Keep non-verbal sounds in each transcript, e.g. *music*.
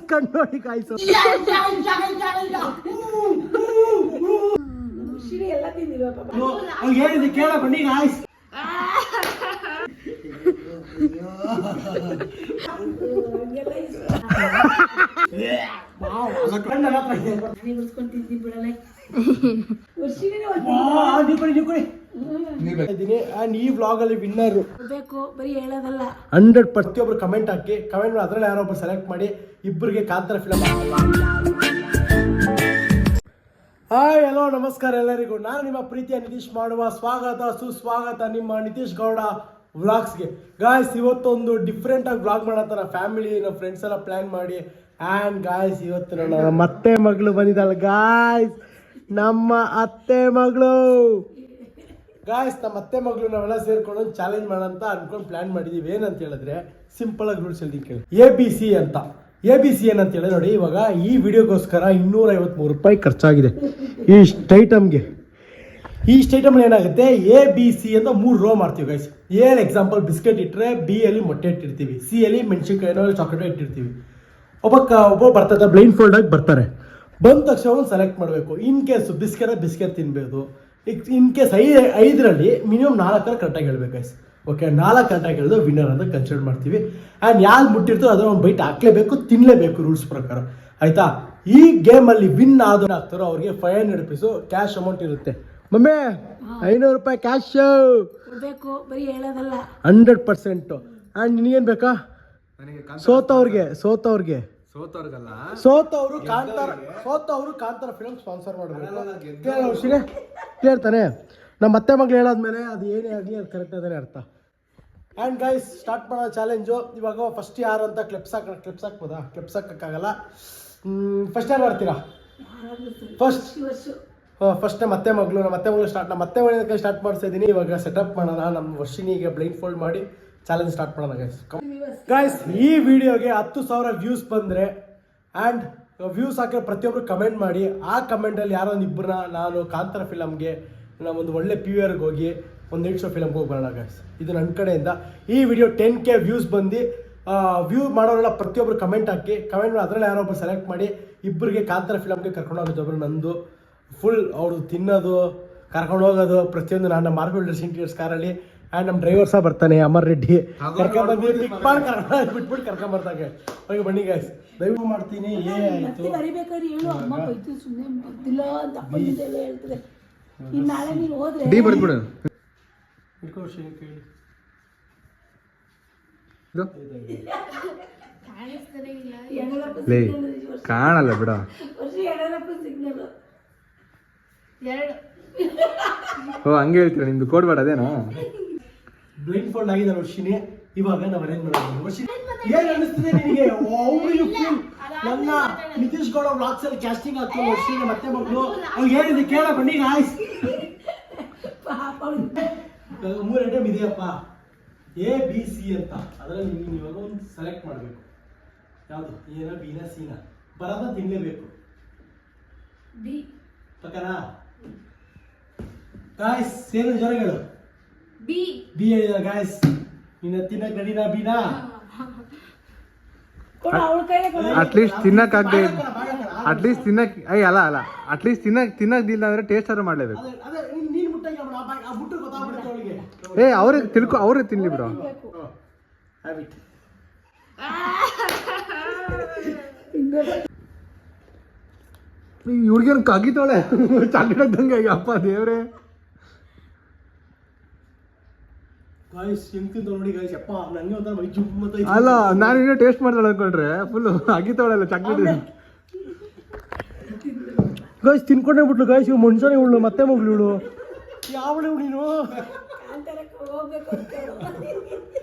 ಕಾಯಿಸು ಶಿರಿ ಎಲ್ಲ ತಿಂದಿಲ್ವ ಪಾಪ ಅವ್ನಿಗೆ ಹೇಳಿದೆ ಕೇಳ ಬನ್ನಿ ಗಾಯ್ಸ್ ಹಂಗೆಲ್ಲ ಇಷ್ಟ. ಕಣ್ಣೆಲ್ಲ ಕಾಯ್ದೆ. ನಾನೇ ಉಳ್ಸ್ಕೊಂಡ್ ತಿಂದಿ ಬಿಡಲ್ಲ ವಾ, ನೀವು ಕೊಡಿ, ನೀವು ಕೊಡಿ. ಇದ್ದೀನಿ ಅಂಡ್ ಈ ವ್ಲಾಗ್ ಅಲ್ಲಿ ವಿನ್ನರ್ ಬೇಕು ಬರೀ ಹೇಳೋದಲ್ಲ ಹಂಡ್ರೆಡ್ ಪ್ರತಿಯೊಬ್ರು ಕಮೆಂಟ್ ಹಾಕಿ ಕಮೆಂಟ್ ಮಾಡಿ ಅದ್ರಲ್ಲಿ ಯಾರೋ ಒಬ್ರು ಸೆಲೆಕ್ಟ್ ಮಾಡಿ ಇಬ್ಬರಿಗೆ ಕಾಂತಾರ ಫಿಲಮ್ ಹಾಯ್ ಹಲೋ ನಮಸ್ಕಾರ ಎಲ್ಲರಿಗೂ. ನಾನು ನಿಮ್ಮ ಪ್ರೀತಿಯ ನಿತೀಶ್ ಮಾಡುವ ಸ್ವಾಗತ, ಸುಸ್ವಾಗತ ನಿಮ್ಮ ನಿತೀಶ್ ಗೌಡ ವ್ಲಾಗ್ಸ್ಗೆ. ಗಾಯ್ಸ್ ಇವತ್ತೊಂದು ಡಿಫ್ರೆಂಟ್ ಆಗಿ ವ್ಲಾಗ್ ಮಾಡತ್ತಾರ ಫ್ಯಾಮಿಲಿ ನಮ್ಮ ಫ್ರೆಂಡ್ಸ್ ಎಲ್ಲ ಪ್ಲಾನ್ ಮಾಡಿ. ಆ್ಯಂಡ್ ಗಾಯ್ಸ್ ಇವತ್ತು ನನ್ನ ಮತ್ತೆ ಮಗಳು ಬಂದಿದ್ದಾಳೆ. ಗಾಯ್ಸ್ ನಮ್ಮ ಅತ್ತೆ ಮಗಳು. ಗಾಯ್ಸ್ ನಮ್ಮ ಅತ್ತೆ ಮಗಳು ನಾವೆಲ್ಲ ಸೇರ್ಕೊಂಡು ಚಾಲೆಂಜ್ ಮಾಡೋಂತ ಅನ್ಕೊಂಡು ಪ್ಲಾನ್ ಮಾಡಿದೀವಿ. ಏನಂತ ಹೇಳಿದ್ರೆ ಸಿಂಪಲ್ ಆಗಿ ರೂಲ್ಸ್ ಹೇಳಿ ಕೇಳಿ. ಎ ಬಿ ಸಿ ಅಂತ. ಎ ಬಿ ಸಿ ಏನಂತ ಹೇಳಿ ನೋಡಿ, ಇವಾಗ ಈ ವಿಡಿಯೋಗೋಸ್ಕರ ಇನ್ನೂರ ಐವತ್ಮೂರು ರೂಪಾಯಿ ಖರ್ಚಾಗಿದೆ. ಈ ಐಟಮ್ಗೆ ಈ ಐಟಮ್ ಏನಾಗುತ್ತೆ? ಎ ಬಿ ಸಿ ಅಂತ ಮೂರು ರೋ ಮಾಡ್ತೀವಿ ಗೈಸ್ ಏನು ಎಕ್ಸಾಂಪಲ್ ಬಿಸ್ಕೆಟ್ ಇಟ್ಟರೆ ಬಿ ಅಲ್ಲಿ ಮೊಟ್ಟೆ ಇಟ್ಟಿರ್ತೀವಿ. ಸಿ ಅಲ್ಲಿ ಮೆಣಸಿನ್ಕಾಯಿನೋ ಚಾಕ್ಲೇಟ್ ಇಟ್ಟಿರ್ತೀವಿ. ಒಬ್ಬ ಕ ಒಬ್ಬ ಬರ್ತಾರೆ ಬ್ಲೈಂಡ್ ಫೋಲ್ಡ್ ಆಗಿ ಬರ್ತಾರೆ. ಬಂದ ತಕ್ಷಣ ಒಂದು ಸೆಲೆಕ್ಟ್ ಮಾಡಬೇಕು. ಇನ್ ಕೇಸ್ ಬಿಸ್ಕೆಟ್ ಬಿಸ್ಕೆಟ್ ತಿನ್ಬೋದು ಈಗ ಇನ್ ಕೇಸ್ ಐ ಐದರಲ್ಲಿ ಮಿನಿಮಮ್ ನಾಲ್ಕರ ಕರೆಕ್ಟಾಗಿ ಹೇಳ್ಬೇಕು ಗೈಸ್ ಓಕೆ ನಾಲ್ಕು ಆಟ ಹೇಳಿದ್ರೆ ವಿನ್ನರ್ ಅಂತ ಕನ್ಸಿಡರ್ ಮಾಡ್ತೀವಿ. ಆ್ಯಂಡ್ ಯಾರು ಮುಟ್ಟಿರ್ತೋ ಅದನ್ನ ಒಂದು ಬೈಟ್ ಹಾಕ್ಲೇಬೇಕು ತಿನ್ನಲೇಬೇಕು ರೂಲ್ಸ್ ಪ್ರಕಾರ. ಆಯ್ತಾ? ಈ ಗೇಮಲ್ಲಿ ವಿನ್ ಆದವ್ರು ಆಗ್ತಾರೋ ಅವ್ರಿಗೆ five hundred rupees cash amount ಇರುತ್ತೆ. ಮಮ್ಮಿ ಐನೂರು ರೂಪಾಯಿ ಕ್ಯಾಶ್ ಬೇಕು ಬರೀ ಹೇಳೋದಲ್ಲ. ಹಂಡ್ರೆಡ್ ಪರ್ಸೆಂಟು ಆ್ಯಂಡ್ ನಿನಗೇನು ಬೇಕಾ? ಸೋತವ್ರಿಗೆ ಸೋತವ್ರಿಗೆ. ಸೋತವ್ರಿಗಲ್ಲ. ಸೋತವರು ಕಾಂತಾರ ಸೋತವರು ಕಾಂತಾರ ಫಿಲ್ಮ್ ಸ್ಪಾನ್ಸರ್ ಮಾಡಬೇಕು. ಕೇಳ ಕೇಳ್ತಾನೆ. ನಮ್ಮ ಅತ್ತೆ ಮಗಳು ಹೇಳಾದ್ಮೇಲೆ ಅದು ಏನೇ ಆಗಲಿ ಅದು ಕರೆಕ್ಟ್ ಅದೇ ಅರ್ಥ. ಆ್ಯಂಡ್ ಗೈಸ್ ಸ್ಟಾರ್ಟ್ ಮಾಡೋ ಚಾಲೆಂಜು ಇವಾಗ ಫಸ್ಟ್ ಯಾರು ಅಂತ ಕ್ಲಿಪ್ಸ್ ಹಾಕ ಕ್ಲಿಪ್ಸ್ ಹಾಕ್ಬೋದಾ? ಕ್ಲಿಪ್ಸ್ ಹಾಕೋಕ್ಕಾಗಲ್ಲ. ಫಸ್ಟ್ ಯಾರು ಬರ್ತೀರಾ ಫಸ್ಟ್ ಫಸ್ಟ್ ಮತ್ತೆ ಮಗಳು, ನಮ್ಮ ಮತ್ತೆ ಮಗಳು ಸ್ಟಾರ್ಟ್ ನಮ್ಮ ಮತ್ತೆ ಮಗಳ ಸ್ಟಾರ್ಟ್ ಮಾಡ್ತಾ ಇದ್ದೀನಿ ಇವಾಗ ಸೆಟಪ್ ಮಾಡೋಣ. ನಮ್ಮ ವರ್ಷಿನಿಗೆ ಬ್ಲೈಂಡ್ ಫೋಲ್ಡ್ ಮಾಡಿ ಚಾಲೆಂಜ್ ಸ್ಟಾರ್ಟ್ ಮಾಡೋಣ ಗೈಸ್ ಗೈಸ್ ಈ ವಿಡಿಯೋಗೆ ಹತ್ತು ಸಾವಿರ ವ್ಯೂಸ್ ಬಂದರೆ ಆ್ಯಂಡ್ ವ್ಯೂಸ್ ಹಾಕಿರೋ ಪ್ರತಿಯೊಬ್ಬರು ಕಮೆಂಟ್ ಮಾಡಿ. ಆ ಕಮೆಂಟಲ್ಲಿ ಯಾರೋ ಇಬ್ಬರನ್ನ ನಾನು ಕಾಂತಾರ ಫಿಲಮ್ಗೆ ನಾವು ಒಂದು ಒಳ್ಳೆ ಪಿ ವಿ ಹೋಗಿ ಒಂದು ನೈಟ್ ಶೋ ಫಿಲಮ್ಗೆ ಹೋಗಿ ಬರೋಣ ಗೈಸ್ ಇದು ನನ್ನ ಕಡೆಯಿಂದ. ಈ ವಿಡಿಯೋ ಟೆನ್ ಕೆ ವ್ಯೂಸ್ ಬಂದು ವ್ಯೂ ಮಾಡೋರೆಲ್ಲ ಪ್ರತಿಯೊಬ್ಬರು ಕಮೆಂಟ್ ಹಾಕಿ ಕಮೆಂಟ್ ಮಾಡಿ ಅದರಲ್ಲಿ ಯಾರೋ ಒಬ್ಬರು ಸೆಲೆಕ್ಟ್ ಮಾಡಿ ಇಬ್ಬರಿಗೆ ಕಾಂತಾರ ಫಿಲಮ್ಗೆ ಕರ್ಕೊಂಡು ಹೋಗೋದು ಒಬ್ಬರು ನಂದು. ಫುಲ್ ಅವ್ರು ತಿನ್ನೋದು ಕರ್ಕೊಂಡು ಹೋಗೋದು ಪ್ರತಿಯೊಂದು ನಾನು ಮಾರ್ಕೆಟ್ ಡ್ರೆಸ್ಸಿಂಗ್ ಟೀರ್ಸ್ ಕಾರಲ್ಲಿ ಆ್ಯಂಡ್ ನಮ್ಮ ಡ್ರೈವರ್ ಸಹ ಬರ್ತಾನೆ ಅಮರ್ ರೆಡ್ಡಿ. ಕರ್ಕೊಂಡ್ಬಂದು ಪಿಕ್ ಮಾಡಿ ಕರ್ಕೊಂಡು ಬಿಟ್ಬಿಟ್ಟು ಕರ್ಕೊಂಬರ್ತಾಗೆ ಹೋಗಿ ಬನ್ನಿ ಗಾಯ್ಸ್ ದಯವು ಮಾಡ್ತೀನಿ ಏ ಇನ್ನು ನಾಳೆ ಹೋದ್ರೆ ಡಿ ಬರ್ದ್ಬಿಡು ಲೇ ಕಾಣಲ್ಲ ಬಿಡ. ಓ ಹಂಗೆ ಹೇಳ್ತೀರ ನಿಮ್ದು ಕೋಡ್ಬೇಡ ಅದೇನಾ? ಬ್ಲೈಂಡ್ ಫೋಲ್ಡ್ ಆಗಿದೆ ವರ್ಷಿನಿ ಇವಾಗ ನಾವು ಅರೇಂಜ್ ಮಾಡೋದು. ವರ್ಷಿನಿ ಏನ್ ಅನಿಸ್ತದೆ ನಿನಗೆ? ಅವ್ರು ನನ್ನ ನಿತೀಶ್ ಗೌಡ ಬ್ಲಾಕ್ಸ್ ಅಲ್ಲಿ ಕ್ಯಾಸ್ಟಿಂಗ್ ಆಗ್ತಾರೆ ವರ್ಷಿಗೆ ಮತ್ತೆ ಮಕ್ಕಳು. ಅವ್ರು ಏನಿದೆ ಕೇಳ ಬನ್ನಿ ಗಾಯ್ಸ್ ಮೂರ್ ಐಟಮ್ ಇದೆಯಪ್ಪ. ಎ ಬಿ ಸಿ ಅಂತ. ಅದರಲ್ಲಿ ನೀವು ಇವಾಗ ಒಂದು ಸೆಲೆಕ್ಟ್ ಮಾಡಬೇಕು. ಯಾವುದು? ಏನ ಬಿನ ಸಿನ ಬರದ ತಿನ್ಲೇಬೇಕು ಬಿ ಪಕ್ಕನಾ? ಗಾಯ್ಸ್ ಸೇರಿದ ಜೋರಗಳು ಬಿ ಬಿ ಹೇಳಿದ ಗಾಯ್ಸ್ ನಿನ್ನ ತಿನ್ನ ಗಡಿನ ಬಿನಾ ಕೊಡು ಅವಳ ಕೈಲೇ ಕೊಡು ಅಟ್ಲೀಸ್ಟ್ ತಿನ್ನಕ್ಕಾಗದೆ ಅಟ್ಲೀಸ್ಟ್ ತಿನ್ನಕ್ ಅಯ್ಯ ಅಲ್ಲ ಅಲ್ಲ. ಅಟ್ಲೀಸ್ಟ್ ತಿನ್ನಕ್ ತಿನ್ನಕ್ದಿಲ್ಲ ಅಂದ್ರೆ ಟೇಸ್ಟ್ ಆದ್ರೂ ಮಾಡ್ಲೇಬೇಕು. ಏ ಅವ್ರಿಗೆ ತಿಳ್ಕೊ ಅವ್ರೇ ತಿನ್ಲಿ ಬಿಡು. ಇವ್ರಿಗೇನು ಹುಡ್ಗಿಯನ್ ಕಗಿತಾಳೆ *laughs* ಚಾಕ್ಲೇಟ್ ಅಪ್ಪ ದೇವ್ರೆ ಗಾಯ್ಸ್ ಹೆಂಗ್ ತಿಂತ ನೋಡಿ ಗಾಯ್ಸ್ ಯಪ್ಪ ನಂಗೆ ಒಂಥರ ಮೈ ಜುಮ್ ಮತ್ತೆ ಅಲ್ಲ ನಾನು ಇನ್ನೂ ಟೇಸ್ಟ್ ಮಾಡ್ತಾಳೆ ಅನ್ಕೊಂಡ್ರೆ. ಫುಲ್ ಅಗಿತಾಳಲ್ಲ ಚಾಕ್ಲೇಟ್ ಗಾಯ್ಸ್ ತಿನ್ಕೊಂಡೇ ಬಿಟ್ಲು ಗಾಯ್ಸ್ ಇವ್ ಮನುಷ್ಯನೇ ಉಳ್ಳು ಮತ್ತೆ ಮಗ್ಳು ಇವಳು. ಯಾವಳು ನೀನು?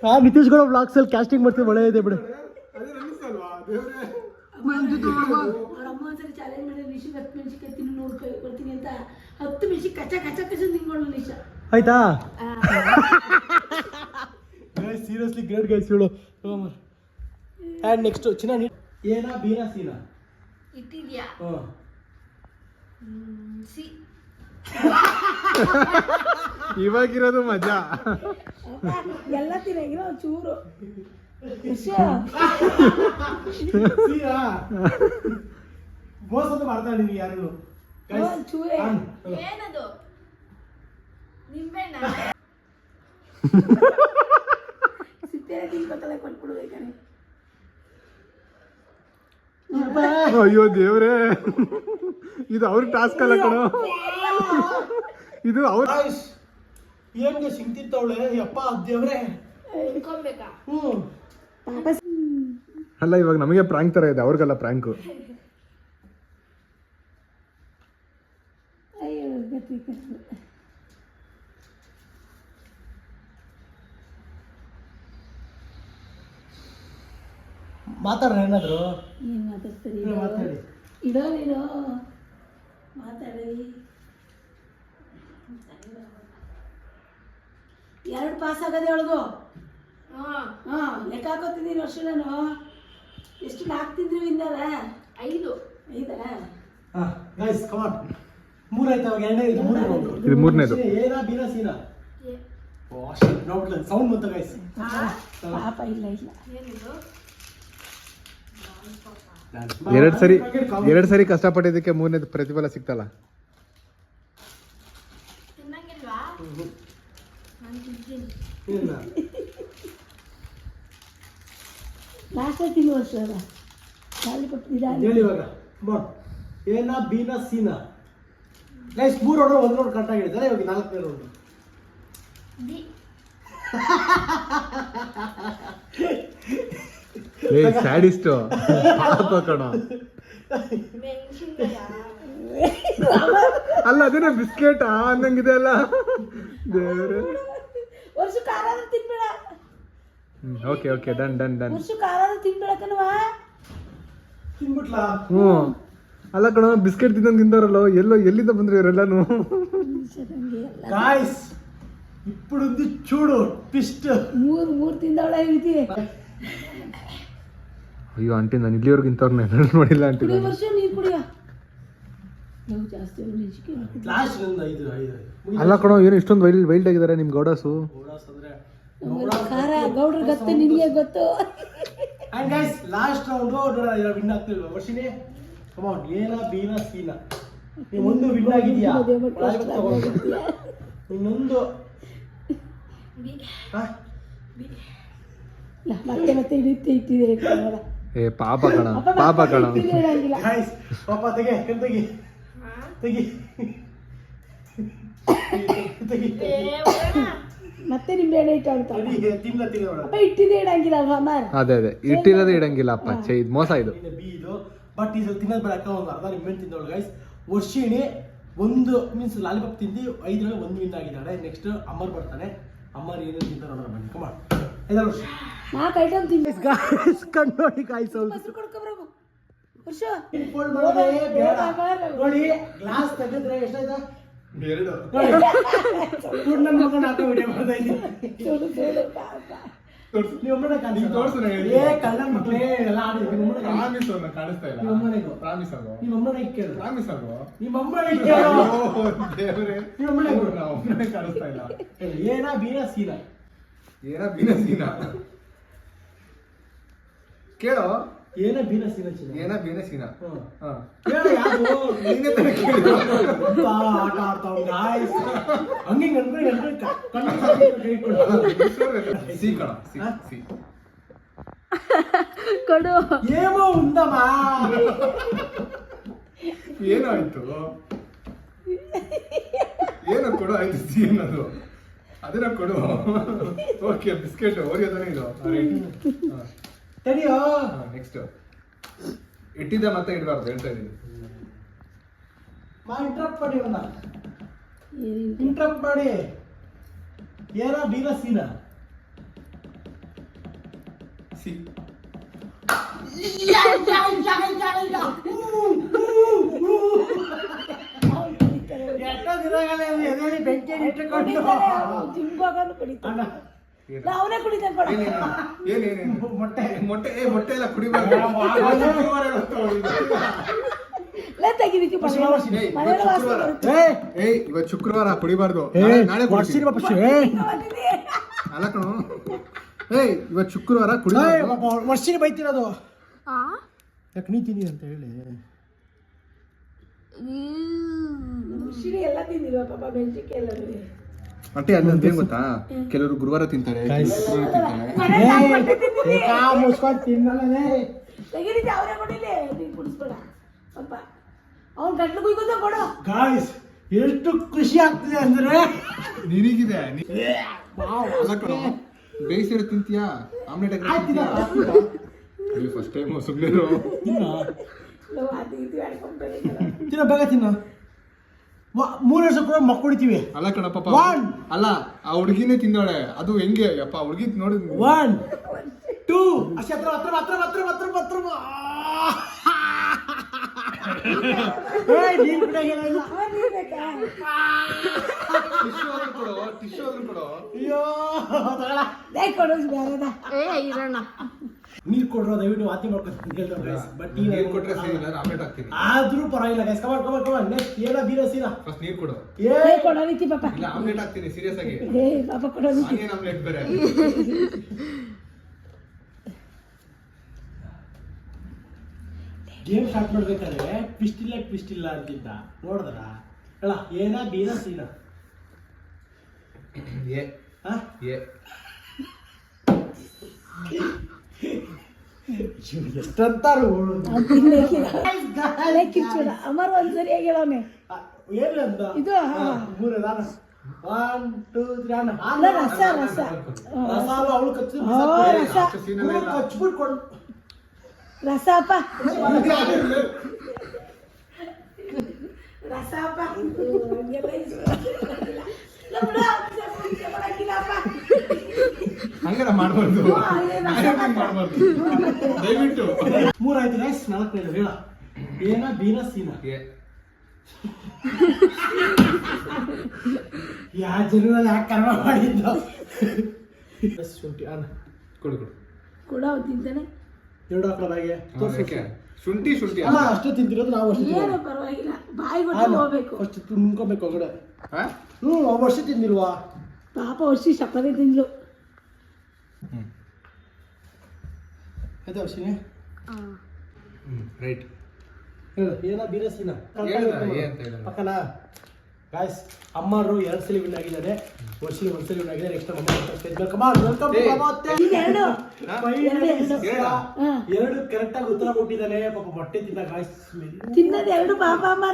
ಹಾ ನಿತೀಶ್ ಗೌಡ ಬ್ಲಾಗ್ಸ್ ಅಲ್ಲಿ ಕ್ಯಾಸ್ಟಿಂಗ್ ಮಾಡ್ತೀವಿ ಒಳ್ಳೆ ಇದೆ ಬಿಡು. ಆಯ್ತಾ? ಸೀರಿಯಸ್ಲಿ ಗ್ರೇಟ್ ಗೈಸ್ ಹೇಳು. ಆ್ಯಂಡ್ ನೆಕ್ಸ್ಟ್ ಚಿನ್ನ ನೀ ಏನಾ ಬೀನಾ ಸೀನಾ? ಇಟ್ಟಿದ್ಯಾ? ಹ್ಞೂ. ಸಿ. ಇವಾಗಿರೋದು ಮಜಾ. ಎಲ್ಲ ತಿನ್ನಾಗಿರೋ ಚೂರು. ಮೋಸ ಅಂತ ಮಾಡ್ತಾ ಇದೀನಿ ಯಾರು. ಏನದು? ನಿಂಬೆಣ್ಣ *laughs* ಕೊಟ್ಬಿಡ್ಬೇಕಾನೆ ಅಯ್ಯೋ ದೇವ್ರೇ. ಇದು ಅವ್ರ ಟಾಸ್ಕ್ ಅಲ್ಲ ಕಣ. ಇದು ಅವ್ರ ಏನ್ಗೆ ಸಿಂತಿತ್ತವಳೆ ಯಪ್ಪ ದೇವ್ರೆ. ಅಲ್ಲ ಇವಾಗ ನಮಗೆ ಪ್ರಾಂಕ್ ತರ ಇದೆ ಅವ್ರಿಗೆಲ್ಲ ಪ್ರಾಂಕು ಅಯ್ಯೋ ಗತಿ ಮಾತಾಡ್ರ ಏನಾದ್ರು ಏನ್ ಮಾತಾಡ್ತೀರಿ? ನೀವೇ ಮಾತಾಡಿ. ಇಡೋ ನೀನು ಮಾತಾಡಿ. ಎರಡು ಪಾಸ್ ಆಗದೆ ಹೇಳೋದು? ಹಾ. ಹಾ ಲೆಕ್ಕ ಹಾಕೋತಿದ್ದೀನಿ ವರ್ಷ ನಾನು ಎಷ್ಟು ಹಾಕ್ತಿದ್ರು ಇಂದಾರ ಐದು. ಐದಾ? ಹಾ ಗೈಸ್ ಕಮಾನ್ ಮೂರೈತೆ ಅವಾಗ ಎರಡನೇ ಇದು ಮೂರನೇ ಇದು ಮೂರನೇದು. ಏನಾ ಬೀನಾ ಸೀನಾ? ಏ- ನೋಡ್ಲ ಸೌಂಡ್ ಬಂತ ಗೈಸ್ ಪಾಪ ಇಲ್ಲ ಇಲ್ಲ. ಏನಿದು? ಎರಡ್ ಸರಿ ಎರಡು ಸರಿ ಕಷ್ಟಪಟ್ಟಿದ್ದಕ್ಕೆ ಮೂರನೇದು ಪ್ರತಿಫಲ ಸಿಕ್ತಲ್ಲ? ಏನ ಬೀನಾ ಸೀನಾ ಗೈಸ್ ಮೂರು ನೋಡ್ರೆ ಒಂದು ನೋಡ್ ಕರೆಕ್ಟ್ ಆಗಿದ್ದಾರೆ ಇವಾಗ ನಾಲ್ಕನೇ ರೌಂಡ್ ದಿ *laughs* ಏ ಸ್ಯಾಡಿಸ್ಟು ಪಾಪ ಕಣೋ ಮೆಣಸಿನ್ಕಾಯ ಅಲ್ಲ ಅದೇನೇ ಬಿಸ್ಕೆಟ್ ಅನ್ನಂಗಿದೆ ಅಲ್ಲ ದೇವ್ರೆ ವರ್ಷ ಖಾರ ಆದ್ರೂ ತಿನ್ಬೇಡ ಹ್ಮ್ okay okay done done done ವರ್ಷ ಖಾರ ಆದ್ರೂ ತಿನ್ಬೇಡ ಕಣವಾ ತಿನ್ಬಿಟ್ಲಾ ಹ್ಞೂ ಅಲ್ಲ ಕಣೋ ಬಿಸ್ಕೆಟ್ ತಿಂದಂಗೆ ತಿಂತಾರಲ್ಲ ಎಲ್ಲೋ ಎಲ್ಲಿಂದ ಬಂದ್ರು ಇವರೆಲ್ಲಾನು గాయస్ ఇప్పుడు ఉంది చూడు ట్విస్ట్ ಮೂರು ಮೂರು ತಿಂದವಳ ರೀತಿ ಅಯ್ಯೋ ಆಂಟಿ ನಾನು ಇಲ್ಲಿವರೆಗೂ ಇಂಥವ್ರನ್ನ ನೆನಪು ಮಾಡಿಲ್ಲ ಆಂಟಿ ಅಲ್ಲ ಕಣೋ ಏನು ಇಷ್ಟೊಂದು ವೈಲ್ಡ್ ವೈಲ್ಡ್ ಆಗಿದ್ದಾರೆ ನಿಮ್ಮ ಗೌಡಾಸು. ಗೊತ್ತು ಆ್ಯಂಡ್ ಲಾಸ್ಟ್ ವಿನ್ ಆಗಿದೆಯಾ? ಮತ್ತೆ ಮತ್ತೆ ಇಡುತ್ತೆ ಇಟ್ಟಿದ್ದೀರಿ ಏ ಪಾಪ ಕಣ ಅಪ್ಪ ಪಾಪ ಕಣ ಗೈಸ್ ಪಾಪ ತೆಗೆ ತೆಗಿ. ಹಾ ತೆಗಿ ತೆಗಿ. ಏ ಹೋಗೋಣ. ಮತ್ತೆ ನಿಂಬೆ ಎಣ್ಣೆ ಇಟ್ಟು ಅಂತ ಅಪ್ಪ ಇಟ್ಟಿದ್ದೆ ಇಡಂಗಿಲ್ಲ ಅಲ್ವಾ ಮಾರ್ ಅದೇ ಅದೇ. ಇಟ್ಟಿರೋದೇ ಇಡಂಗಿಲ್ಲ ಅಪ್ಪ. ಛೇ ಇದು ಮೋಸ ಇದು. ಇನ್ನು ಬಿ ಇದು. ಬಟ್ ಇದು ತಿನ್ನೋದು ಬೇಡ. ಅಕ್ಕ ಒಂದು ಅರ್ಧ ನಿಂಬೆ ತಿಂದವಳು ಗೈಸ್ ವರ್ಷಿಣಿ ಒಂದು ಮೀನ್ಸ್ ಲಾಲಿಪಾಪ್ ತಿಂದು ಐದರಲ್ಲಿ ಒಂದು ವಿನ್ ಆಗಿದ್ದಾಳೆ. ನೆಕ್ಸ್ಟ್ ಅಮ್ಮರ್ ಬರ್ತಾನೆ. ಅಮ್ಮರ್ ಏನೇನು ತಿಂತಾರೆ ನೋಡೋಣ ಬನ್ನಿ. ಕಮಾನ್ ಐದಾರು ವರ್ಷ. ನಾಲ್ಕು ಐಟಮ್ ತಿನ್ನಿ. ಗಾಯ್ಸ್ ಕಣ್ಣೋಡಿ ವರ್ಷ. ನೋಡಿ ಗ್ಲಾಸ್ ತೆಗೆದ್ರೆ ಎಷ್ಟಾಯ್ತು? ನೋಡಿ ವಿಡಿಯೋ ತೋರ್ಸು. ಏ ಕಳ್ಳ ಮಕ್ಕಳೇ ಎಲ್ಲ ಆಡಿ ಪ್ರಾಮಿಸ್ ಅವ್ರನ್ನ ಕಾಣಿಸ್ತಾ ಇಲ್ಲ. ನಿಮ್ಮಮ್ಮನಿಗೂ ಪ್ರಾಮಿಸ್ ಆಗೋ ನಿಮ್ಮಮ್ಮನ ಕೇಳು ಪ್ರಾಮಿಸ್ ಆಗೋ ನಿಮ್ಮಮ್ಮನ ಕೇಳು ದೇವ್ರೆ. ಏನಾ ಬೀನ ಸೀನಾ? ಏನಾ ಬೀನ ಸೀನಾ? ಕೇಳೋ? ಏನ ಬೀನ ಸೀನ ಚಿನ್ನ? ಏನ ಬೀನ ಸೀನ? ಯಾರು *laughs* ಆಟ ಅಂದ್ರೆ ಕಣ್ಣು ಸಿ ಸಿ *laughs* ಕೊಡು. ಏನೋ ಉಂದಮ್ಮ ಏನಾಯ್ತು ಏನೋ ಕೊಡು ಆಯ್ತು ಸಿ ಅದನ್ನ ಕೊಡು. ಓಕೆ ಬಿಸ್ಕೆಟ್ ಓರಿಯೋದಾನೆ ಇದು. ತಡಿಯೋ? ನೆಕ್ಸ್ಟ್ ಇಟ್ಟಿದ್ದೆ ಮತ್ತೆ ಇಡಬಾರ್ದು ಹೇಳ್ತಾ ಇದ್ದೀನಿ. ಮಾ ಇಂಟ್ರಪ್ಟ್ ಮಾಡಿ ಅವನ್ನ ಇಂಟ್ರಪ್ಟ್ ಮಾಡಿ. ಏನ ಬೀರ ಸೀನ? ಸಿ. ಎಷ್ಟೋ ದಿನಗಳ ಬೆಂಕಿ ಇಟ್ಟುಕೊಂಡು? ಅಣ್ಣ ಅವನೇ ಕುಡಿತಾನೆ ಕೊಡ. ಏನೇನೇನು? *laughs* ಮೊಟ್ಟೆ. ಮೊಟ್ಟೆ ಏ ಮೊಟ್ಟೆ ಎಲ್ಲ ಕುಡಿಬಾರ್ದು. ಶುಕ್ರವಾರ ಇವತ್ತು ಕುಡಿಬಾರ್ದು. ನಾಳೆ-. ಅಲ್ಲ ಕಣೋ. ಏಯ್ ಇವತ್ತು ಶುಕ್ರವಾರ ಕುಡಿಬಾರ್ದು. ಬೈತಿರೋದು. ಯಾಕೆ ಅಂತ ಹೇಳಿ. ಎಲ್ಲ ತಿಂದಿರೋ ಪಾಪ? ಬೆಂಚಿಕೆ ಎಲ್ಲ ಮತ್ತೆ ಅದಂತ ಏನ್ ಗೊತ್ತಾ? ಕೆಲವರು ಗುರುವಾರ ತಿಂತಾರೆ ಶುಕ್ರವಾರ ತಿಂತಾರೆ. ಕಾ ಮುಸ್ಕೊಂಡು ತಿನ್ನಲ್ಲೇ ತೆಗೀರಿ ಅವರೇ ಕೊಡಿಲಿ. ನೀನು ಕುಡಿಸ್ಬೇಡ. ಪಾಪ ಅವ್ನು ಗಂಟ್ಲು ಕುಯ್ಕೋತ ಕೊಡು. ಗಾಯ್ಸ್ ಎಷ್ಟು ಖುಷಿ ಆಗ್ತಿದೆ ಅಂದ್ರೆ ನಿನಗಿದೆ ಅಲ್ಲ ಕಣೋ ಬೇಯಿಸಿರೋ ತಿಂತೀಯಾ? ಆಮ್ಲೆಟ್ ಫಸ್ಟ್ ಟೈಮ್ ಸುಮ್ಮನೆ ತಿನ್ನ. ನಾವು ಅದು ಇದು ಆಡ್ಕೊಂಡ್ಬೇಡಿ ತಿನ್ನ ಬೇಗ ತಿನ್ನ. ಮೂರು ವರ್ಷ ಕೂಡ ಮಕ್ಕಳಿತೀವಿ ಅಲ್ಲ ಕಣಪ್ಪ ಪಾಪ One. ಅಲ್ಲ ಆ ಹುಡುಗಿನೇ ತಿಂದೋಳೆ. ಅದು ಹೆಂಗೆ? ಯಪ್ಪ ಹುಡುಗಿ ನೋಡಿ. ಒನ್ ಟೂ ಅಷ್ಟೇ ಹತ್ರ ಹತ್ರ ಹತ್ರ ಹತ್ರ ಹತ್ರ ಹತ್ರ. ನೀನ್. ಟಿಶ್ಯೂ ಆದ್ರೂ ಕೊಡು ಟಿಶ್ಯೂ ಆದ್ರೂ ಕೊಡು. ಅಯ್ಯೋ ತಗೊಳ ಏ ಇರೋಣ. ನೀರ್ ಕೊಡ್ರೋ ದಯವಿಟ್ಟು ವಾತಿ ಮಾಡ್ಕೊಂಡು ಬಟ್ ನೀರು ಕೊಟ್ರೆ ಹಾಕ್ತೀನಿ ಆದ್ರೂ ಪರವಾಗಿಲ್ಲ guys come on come on come on next ಏನ ಬೀರ ಸೀನಾ ಫಸ್ಟ್ ನೀರು ಕೊಡು. ಏ ಲೇ ಕೊಡೋ ರೀತಿ ಪಾಪ. ಇಲ್ಲ ಆಮ್ಲೆಟ್ ಆಗ್ತೀನಿ ಸೀರಿಯಸ್ ಆಗಿ. ಏ ಪಾಪ ಕೊಡೋ ರೀತಿ ಆನಿಯನ್ ಆಮ್ಲೆಟ್ ಬೇರೆ. ಗೇಮ್ ಸ್ಟಾರ್ಟ್ ಮಾಡ್ಬೇಕಾದ್ರೆ ಟ್ವಿಸ್ಟ್ ಇಲ್ಲ ಟ್ವಿಸ್ಟ್ ಇಲ್ಲ ಅಂತಿದ್ದ. ನೋಡಿದ್ರ ಅಲ್ಲ ಏನ ಬೀರ ಸೀನಾ ಏ. ಹಾ ಏ. ಎಷ್ಟಂತಾರು ಲೇ ಕಿಚ್ಚುಡ ಅಮರ್ ಒಂದ್ ಸರಿಯಾಗಿ ಹೇಳೋನೆ ಏನು ಅಂತ ಇದು, ಹಾ. ಮೂರು ನಾನು ಒನ್ ಟೂ ತ್ರೀ ಅನ್ನ ಅಲ್ಲ ರಸ ರಸ ರಸ ಅವಳು ಕಚ್ಚಿ ಓ ರಸ ಕಚ್ಬಿಟ್ಕೊಂಡು ರಸ ಅಪ್ಪ ರಸ ಅಪ್ಪ ಹಂಗೆಲ್ಲ ಇಸ್ಕೊಂಡಿಲ್ಲ. ಇಲ್ಲ ಬಿಡು, ಇಷ್ಟ ಮಾಡಕ್ಕಿಲ್ಲಪ್ಪ. ಹಂಗಾರ ಮಾಡ್ಬಾರ್ದು. ಹಂಗ್ ಮಾಡ್ಬಾರ್ದು. ದಯವಿಟ್ಟು. ಮೂರಾಯ್ತು ಗೈಸ್ ನಾಲ್ಕನೇದು ಹೇಳ. ಏನ ಬೀನ ಸೀನ? ಏ. ಯಾ ಜನರಲ್ಲಿ ಯಾಕೆ ಕರ್ಮ ಮಾಡಿದ್ದು? ಶುಂಠಿ. ಅನ್ನ. ಕೊಡು ಕೊಡು. ಕೂಡ ಅವ್ನು ತಿಂತಾನೆ. ಎರಡು ಹಾಕೋದಾಗೆ ಬಾಯಿಗೆ? ಹೌದು, ಯಾಕೆ? ಶುಂಠಿ ಶುಂಠಿ ಅಲ್ಲ ಅಷ್ಟು ತಿಂತಿರೋದು ನಾವು ಅಷ್ಟು ಏನು ಪರವಾಗಿಲ್ಲ. ಬಾಯಿ ಕೊಟ್ಟು ಹೋಗ್ಬೇಕು. ಫಸ್ಟ್ ತಿನ್ಕೋಬೇಕು ಹೊರಗಡೆ ಹಾ? ಹ್ಞೂ ವರ್ಷ ತಿಂದಿಲ್ವಾ? ಪಾಪ ವರ್ಷ ಚಪ್ಪಲಿ ತಿಂದ್ಲು. ಆಯ್ತಾ ಅಶ್ವಿನಿ? ರೈಟ್ ಹೇಳು ಏನ ಬೀನ ಸೀನ? ಹೇಳ್ದ, ಏ ಅಂತ ಹೇಳಿದ. ಪಕ್ಕನ? ಗಾಯ್ಸ್ ಅಮ್ಮರು ಎರಡು ಸಲ ವಿನ್ ಆಗಿದ್ದಾರೆ. ವರ್ಷಿಗೆ ಒಂದು ಸಲ ವಿನ್ ಆಗಿದ್ದಾರೆ. ನೆಕ್ಸ್ಟ್ ಎರಡು. ಕರೆಕ್ಟ್ ಆಗಿ ಉತ್ತರ ಕೊಟ್ಟಿದ್ದಾನೆ. ಪಾಪ ಮೊಟ್ಟೆ ತಿನ್ನ ಗಾಯ್ಸ್ ತಿನ್ನೋದು ಎರಡು ಪಾಪ ಅಮ್ಮ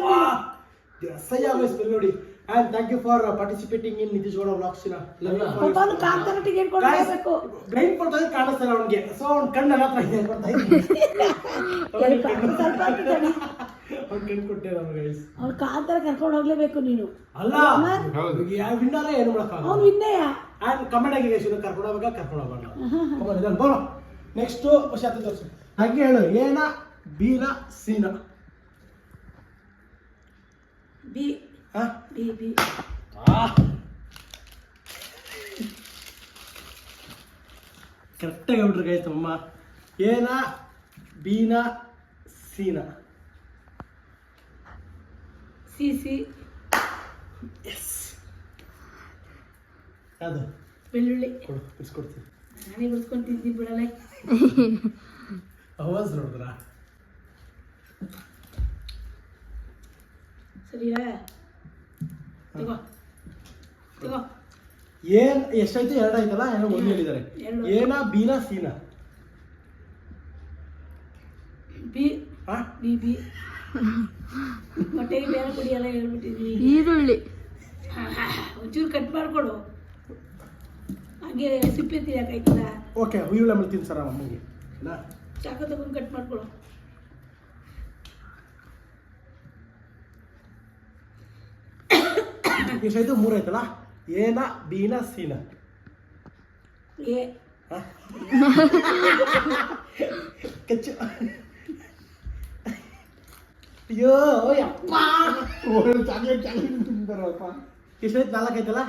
ಅಸಹ್ಯ ಆಗೋ ಸ್ಮೆಲ್ ನೋಡಿ and thank you for participating in Nitish Gowda ವ್ಲಾಗ್ಸಿನ ಅವ್ನು ಕಾಂತಾರ ಟಿಕೆಟ್ ಕೊಡ್ಬೇಕು? ಬ್ರೈನ್ ಕೊಡ್ತಾ ಇದ್ರೆ ಕಾಣಿಸ್ತಾರೆ ಅವ್ನಿಗೆ. ಸೊ ಅವ್ನ ಕಣ್ಣು ಎಲ್ಲ ಇದೆ ಕೊಡ್ತಾ ಇದ್ದೀನಿ. ಅವ್ನ ಕಣ್ಣು ಕೊಟ್ಟೆ ನಾನು ಗೈಸ್ ಅವ್ನು ಕಾಂತಾರ ಕರ್ಕೊಂಡು ಹೋಗ್ಲೇಬೇಕು ನೀನು. ಅಲ್ಲ ಹೌದು. ಯಾವ ವಿನ್ನರೇ ಏನು ಮಾಡಕ್ಕಾಗಲ್ಲ. ಅವ್ನು ವಿನ್ನಯ? ಆ್ಯಂಡ್ ಕಮೆಂಟ್ ಆಗಿದೆ ಶಿವ ಕರ್ಕೊಂಡು ಹೋಗ್ಬೇಕಾ ಕರ್ಕೊಂಡು ಹೋಗೋಣ ಬರೋ. ನೆಕ್ಸ್ಟ್ ಹತ್ತು ತೋರಿಸು. ಹಾಗೆ ಹೇಳು. ಏನ ಬೀನ ಸೀನ? ಬಿ ಬಿ ಬಿ ಕರೆಕ್ಟಾಗಿ ಹೇಳ್ಬಿಟ್ರಿ ಗೈಸ್ ಅಮ್ಮ ಏನ ಬೀನ ಸೀನ ಸಿ ಸಿ ಅದು ಬೆಳ್ಳುಳ್ಳಿ. ಕೊಡು ಬಿಡಿಸ್ಕೊಡ್ತೀನಿ. ನಾನೇ ಬಿಡ್ಸ್ಕೊಂಡು ತಿಂತೀನಿ ಬಿಡಲ್ಲ ಅವಾಜ್ ನೋಡಿದ್ರ? ಸರಿಯಾ? ತಗೋ. ತಗೋ. ಏನ್ ಎಷ್ಟೈತೆ? ಎರಡು ಆಯ್ತಲ್ಲ ಏನೋ ಒಂದು ಹೇಳಿದ್ದಾರೆ. ಏನ ಬೀನ ಸೀನ? ಬಿ. ಹಾ ಬಿ ಬಿ. ಹೊಟ್ಟೆಗೆ ಬೇರೆ ಕುಡಿಯಲ್ಲ ಹೇಳ್ಬಿಟ್ಟಿದ್ವಿ ಈರುಳ್ಳಿ. ಒಂಚೂರು ಕಟ್ ಮಾಡ್ಕೊಡು. ಹಾಗೆ ಸಿಪ್ಪೆ ತಿನ್ನಕ್ಕಾಯ್ತದ ಓಕೆ ಉಯ್ಳು ಮಾಡ್ತೀನಿ ಸರ್ ಅಮ್ಮಗೆ ಇಲ್ಲ ಚಾಕ ತಗೊಂಡು ಕಟ್ ಮಾಡ್ಕೊಡು. ಎಷ್ಟಾಯ್ತು ಮೂರು ಆಯ್ತಲ್ಲ ಏನ ಬೀನ ಸೀನ ಏ? ಕೆಚ್ಚು. ಅಯ್ಯೋ ಯಪ್ಪ. ಎಷ್ಟಾಯ್ತು ನಾಲ್ಕು ಆಯ್ತಲ್ಲ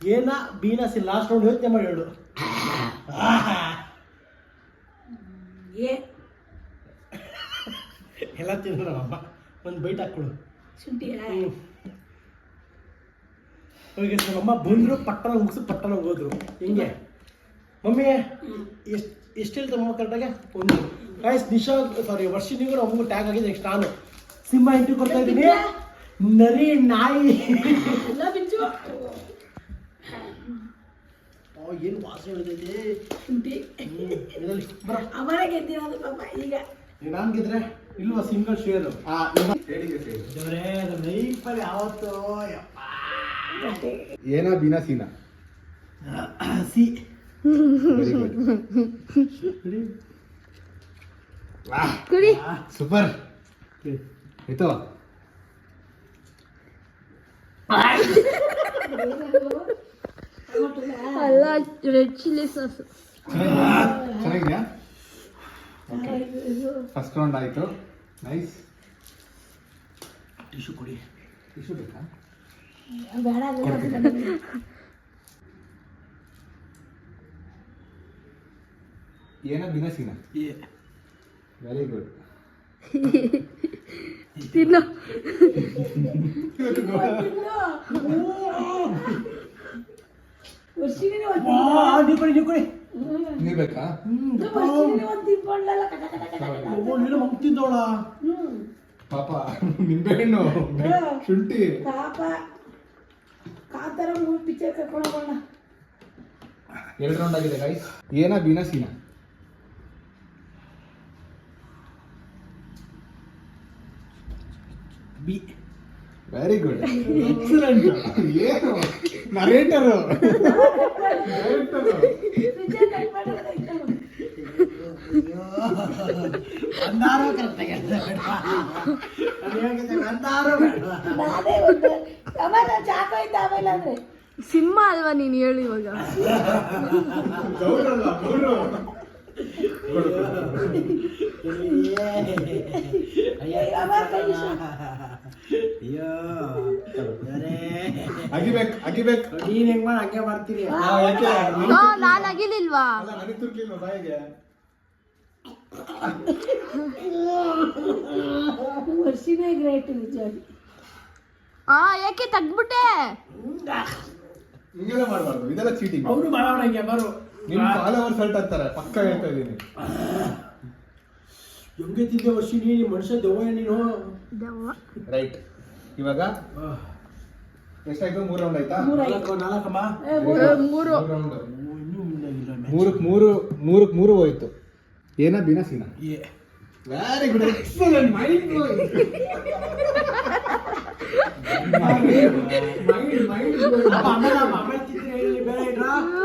ಏನ ಬೀನ ಸೀನ ಲಾಸ್ಟ್ ರೌಂಡ್ ಯೋಚನೆ ಮಾಡಿ ಹೇಳು ಏ. ಎಲ್ಲ ತಿಂದ್ರು ನಮ್ಮಮ್ಮ ಒಂದು ಬೈಟ್ ಹಾಕ್ಕೊಡು. ಶುಂಠಿ ಹೋಗಿ ನಮ್ಮಮ್ಮ ಬಂದ್ರು ಪಟ್ಟಣ ಮುಗಿಸಿ ಪಟ್ಟಣ ಹೋದ್ರು. ಹಿಂಗೆ. ಮಮ್ಮಿ ಎಷ್ಟು ಎಷ್ಟು ಹೇಳ್ತಾ ಮಮ್ಮ ಕರೆಕ್ಟಾಗಿ ಒಂದು. ಗಾಯ್ಸ್ ನಿಶಾ ಸಾರಿ ವರ್ಷಿನಿಗೂ ನಮಗೂ ಟ್ಯಾಗ್ ಆಗಿದೆ ನೆಕ್ಸ್ಟ್ ನಾನು. ಸಿಂಹ ಎಂಟ್ರಿ ಕೊಡ್ತಾ ಇದ್ದೀನಿ. ನರಿ ನಾಯಿ. ಏನು ವಾಸ ಹೇಳಿದೆ ಈಗ. ನಾನು ಗೆದ್ರೆ ಇಲ್ವಾ ಸಿಂಗಲ್ ಶೇರು ಹೇಳಿ. ದೇವ್ರೇ ಲೈಫಲ್ಲಿ ಯಾವತ್ತು ಏನ ಬಿನ ಸೀನಾ? ಸಿ. ಕುಡಿ. ಸೂಪರ್. ಆಯ್ತು. ಅಲ್ಲ ರೆಡ್ ಚಿಲ್ಲಿ ಸಾಸ್ ಚೆನ್ನಾಗಿದೆಯಾ? ಫಸ್ಟ್ ರೌಂಡ್ ಆಯಿತು. ನೈಸ್ ಟಿಶ್ಯೂ ಕೊಡಿ. ಟಿಶ್ಯೂ ಬೇಕಾ? ಏನ ಬಿನಸಿನ ವೆರಿ ಗುಡ್ ತಿನ್ನು. ನೀರ್ ಬೇಕಾ? ಪಾಪ ನಿಂಬೆಹಣ್ಣು. ಶುಂಠಿ. ಪಾಪ. ಕಾತರ ಮೂವಿ ಪಿಕ್ಚರ್ ಕರ್ಕೊಂಡು ಹೋಗೋಣ. ಎರಡು ರೌಂಡ್ ಆಗಿದೆ ಗೈಸ್ ಏನ ಬಿನ ಸೀನ? ಬಿ. ವೆರಿ ಗುಡ್ ಎಕ್ಸಲೆಂಟ್ ಏನು? ನರೇಟರು ಅಂದಾರೋ ಕಟ್ ಮಾಡೋದು ಅಂದಾರು ಕರೆಕ್ಟಾಗಿ ಅಂದಾರು ಬೇಡ. ಆಮೇಲೆ ನಾನು ಚಾಕು ಇದ್ದ ಆಮೇಲೆ ಅಂದ್ರೆ ಸಿಂಹ ಅಲ್ವಾ ನೀನು ಹೇಳು ಇವಾಗ. ಅಗಿಬೇಕು ಅಗಿಬೇಕು. ನೀನ್ ಹೆಂಗ್ ಮಾಡಿ ಹಂಗೆ ಮಾಡ್ತೀರಿ? ಹಾ ನಾನು ಅಗಿಲಿಲ್ವಾ? ಅಲ್ಲ ನನಗೆ ತುರ್ಕಿಲ್ವ ಬಾಯಿಗೆ? ವರ್ಷಿನೇ ಗ್ರೇಟ್ ನಿಜವಾಗಿ. ಹಾ ಯಾಕೆ ತೆಗ್ದ್ಬಿಟ್ಟೆ? ಹಿಂಗೆಲ್ಲ ಮಾಡಬಾರ್ದು ಇದೆಲ್ಲ ಚೀಟಿಂಗ್ ಅವನು ಮಾಡೋಣ ಹಿಂಗೆ ಬರು. ನಿಮ್ ಫಾಲೋವರ್ಸ್ ಅಲ್ಟ್ ಅಂತಾರೆ ಪಕ್ಕ ಹೇಳ್ತಾ ಇದ್ದೀನಿ. ಹೆಂಗೆ ತಿಂದೆ ವರ್ಷಿನಿ ನೀನ್ ಮನುಷ್ಯ ದೆವ್ವ ನೀನು? ದೆವ್ವ. ರೈಟ್ ಇವಾಗ ಎಷ್ಟಾಯ್ತು? ಮೂರು ರೌಂಡ್ ಆಯ್ತಾ? ನಾಲ್ಕು ನಾಲ್ಕಮ್ಮ? ಏ, ಮೂರು ರೌಂಡ್ ಇನ್ನೂ ಇಲ್ಲ ಮೂರಕ್ ಮೂರು ಮೂರಕ್ಕೆ ಮೂರು ಹೋಯ್ತು. ಏನ ಬಿನ ಸೀನ? ಏ. ವೆರಿ ಗುಡ್ ಎಕ್ಸಲೆಂಟ್ ಮೈಂಡ್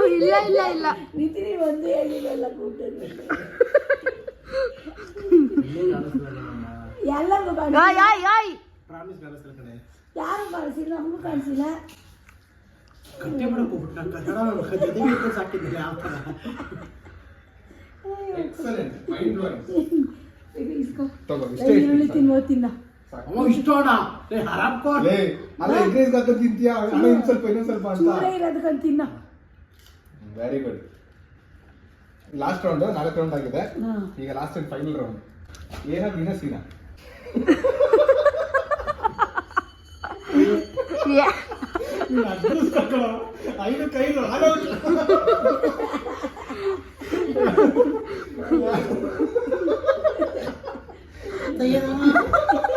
ಇಲ್ಲ ಇಲ್ಲ ಇಲ್ಲ ನಿತಿನಿ ಒಂದೇ ಹೇಳಿಲ್ಲ ಎಲ್ಲರಿಗೂ ಯಾರು ಕಾಣಿಸಿಲ್ಲ ನಮಗೂ ಕಾಣಿಸಿಲ್ಲ ಕಟ್ಟೆ ಮಾಡಕ್ ಹೋಗ್ಬಿಟ್ಟು ನಾನು ಕನ್ನಡ ಜೊತೆಗೆ ಇಟ್ಕೊಂಡು ಸಾಕಿದ್ದೀನಿ ಯಾವ ಥರ ಎಕ್ಸಲೆಂಟ್ ಮೈಂಡ್ ಬ್ಲೋಯಿಂಗ್ ತಗೋ ಈರುಳ್ಳಿ ತಿನ್ನುವ ತಿನ್ನ. ಅವ ಇಷ್ಟೋಣ ಲೇ ಹರಾಮ್ ಕೋರ್ ಲೇ ಅಲ್ಲ ತಿಂತೀಯ? ಸ್ವಲ್ಪ ಇನ್ನೊಂದ್ ಸ್ವಲ್ಪ ಅಂತ. ಚೂರೇ ಇರೋದಕ್ಕಂತ ತಿನ್ನ. ವೆರಿ ಗುಡ್ ಲಾಸ್ಟ್ ರೌಂಡ್ ನಾಲ್ಕು ರೌಂಡ್ ಆಗಿದೆ. ಈಗ ಲಾಸ್ಟ್ ಅಂಡ್ ಫೈನಲ್ ರೌಂಡ್ ಏನ ಬಿನ ಸೀನಾ ಯಾ. ಐದು ಕೈಲು Guys,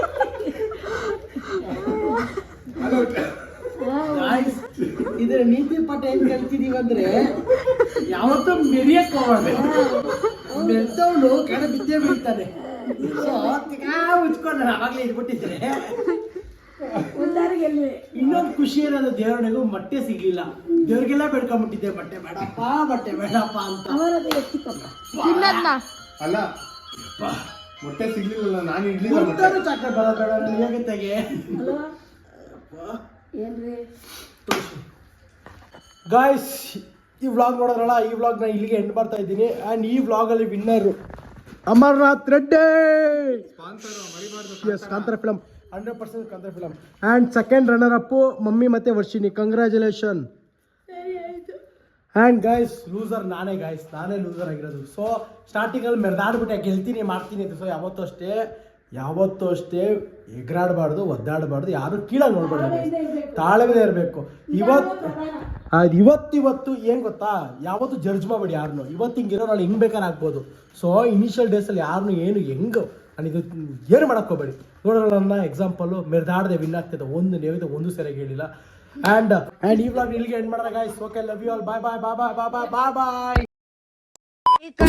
ಇದ್ರ ನೀತಿ ಪಾಠ ಏನ್ ಕಲ್ತಿದೀವಿ ಅಂದ್ರೆ ಯಾವತ್ತೂ ಮೆರಿಯಕ್ ಹೋಗ್ಬಾರ್ದು. ಮೆಲ್ತವನು ಕೆಳ ಬಿದ್ದೇ ಬೀಳ್ತಾನೆ. ಸೊ ತಿಗಾ ಉಚ್ಕೊಂಡು ಅವಾಗಲೇ ಇದ್ಬಿಟ್ಟಿದ್ರೆ ಒಂದಾರಿಗೆ ಎಲ್ಲಿ ಇನ್ನೊಂದು ಖುಷಿ ಏನಾದ್ರೆ ದೇವರನಿಗೂ ಮೊಟ್ಟೆ ಸಿಗ್ಲಿಲ್ಲ. ದೇವ್ರಿಗೆಲ್ಲ ಬೇಡ್ಕೊಂಡ್ಬಿಟ್ಟಿದ್ದೆ ಮೊಟ್ಟೆ. ಬೇಡಪ್ಪ ಮೊಟ್ಟೆ ಬೇಡಪ್ಪ ಅಂತ. ಅಲ್ಲ ಮೊಟ್ಟೆ ಸಿಗ್ಲಿಲ್ಲ ನಾನು ಮುರ್ತಾನು ಚಾಕ್ಲೇಟ್ ಬರೋದು ಬೇಡ ಹೇಗೆ ತೆಗೆ? ಹಲೋ ಗಾಯ್ಸ್ ಈ ವ್ಲಾಗ್ ನೋಡೋದ್ರಲ್ಲ, ಈ ವ್ಲಾಗ್ ನಾನು ಇಲ್ಲಿಗೆ ಎಂಡ್ ಮಾಡ್ತಾ ಇದ್ದೀನಿ. ಆ್ಯಂಡ್ ಈ ವ್ಲಾಗಲ್ಲಿ winner Amarnath Reddy! Yes Kantara film hundred percent Kantara film and second runner up mummy ಮತ್ತೆ Varshini congratulation and and guys loser ನಾನೇ ಗಾಯ್ಸ್ ನಾನೇ ಲೂಸರ್ ಆಗಿರೋದು. ಸೊ ಸ್ಟಾರ್ಟಿಂಗಲ್ಲಿ ಮೆರೆದಾಡ್ಬಿಟ್ಟೆ. ಗೆಲ್ತೀನಿ, ಮಾಡ್ತೀನಿ ಅಂತ. ಸೊ ಯಾವತ್ತೂ ಅಷ್ಟೇ. ಯಾವತ್ತೂ ಅಷ್ಟೇ ಎಗರಾಡಬಾರ್ದು ಒದ್ದಾಡಬಾರ್ದು ಯಾರು ಕೀಳಾಗಿ ನೋಡ್ಬಾರ್ದು. ತಾಳ್ಮೆ ಇರಬೇಕು. ಇವತ್ತು ಇವತ್ತಿವತ್ತು ಏನು ಗೊತ್ತಾ? ಯಾವತ್ತು ಜಡ್ಜ್ ಮಾಡಬೇಡಿ ಯಾರನ್ನು ಇವತ್ತು ಹಿಂಗಿರೋ ನಾನು ಹಿಂಗ್ ಬೇಕಾದ್ರೆ ಆಗ್ಬೋದು. ಸೊ ಇನಿಷಿಯಲ್ ಡೇಸಲ್ಲಿ ಯಾರನ್ನು ಏನು ಹೆಂಗೆ ಇದು ಏನು ಮಾಡಕ್ಕೋಬೇಡಿ ಹೋಗ್ಬೇಡಿ. ನೋಡೋಣ ನನ್ನ ಎಕ್ಸಾಂಪಲು ಮೆರೆದಾಡದೆ ವಿನ್ ಒಂದು ನೇವಿದೆ ಒಂದು ಸರಿಯಾಗಿ ಹೇಳಿಲ್ಲ. ಆ್ಯಂಡ್ ಆ್ಯಂಡ್ ಈ ವ್ಲಾಗ್ ಇಲ್ಲಿಗೆ ಎಂಡ್ ಮಾಡೋಣ guys okay love you all bye bye bye bye bye bye bye bye